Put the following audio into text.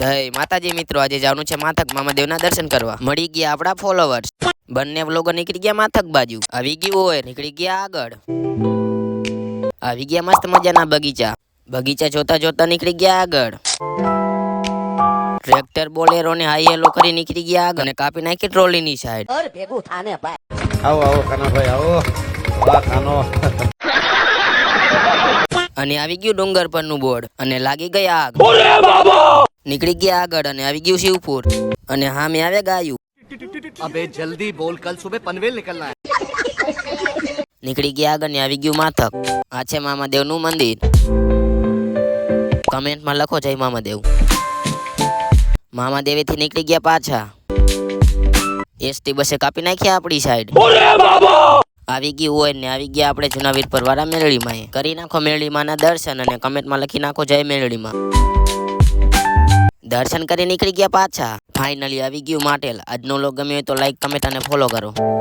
જય માતાજી મિત્રો આજે જવાનું છે માથક મામાદેવના દર્શન કરવા. મળી ગયા આપણા ફોલોવર્સ બંને લોકો નીકળી ગયા માથક બાજુ. આવી ગયું હોય નીકળી ગયા આગળ. આવી ગયા મસ્ત મજાના બગીચા. બગીચા જોતા જોતા નીકળી ગયા આગળ. ટ્રેક્ટર બોલેરો ને હાઈ હેલો કરી નીકળી ગયા આગળ. અને કાપી નાખી ટ્રોલીની સાઈડ ઘર ભેગું થાને ભાઈ. આવો આવો કાનાભાઈ આવો. કાનો. અને આવી ગયું ડુંગર પરનું બોર્ડ. અને લાગી ગયા આગ નીકળી ગયા આગળ અને આવી ગયું શિવપુર. અને હા મેં આવે ગાયું. અબે જલ્દી બોલ કલ સુબહ પનવેલ નીકળના નીકળી ગયા આગળ ને આવી ગયું માથક. આ છે મામાદેવનું મંદિર. કમેન્ટમાં લખો જય મામાદેવ. મામાદેવેથી નીકળી ગયા પાછા. એસટી બસે કાપી નાખ્યા આપણી સાઈડ આવી ગયું હોય ને આવી ગયા આપણે જુનાવીર પર વાળા મેળડીમાં કરી નાખો મેળડીમાંના દર્શન અને કમેન્ટમાં લખી નાખો જય મેળડીમાં દર્શન કરી નીકળી ગયા પાછા. ફાઇનલી આવી ગયું માટેલ. આજનો લોક ગમ્યો હોય તો લાઈક કમેન્ટ અને ફોલો કરો.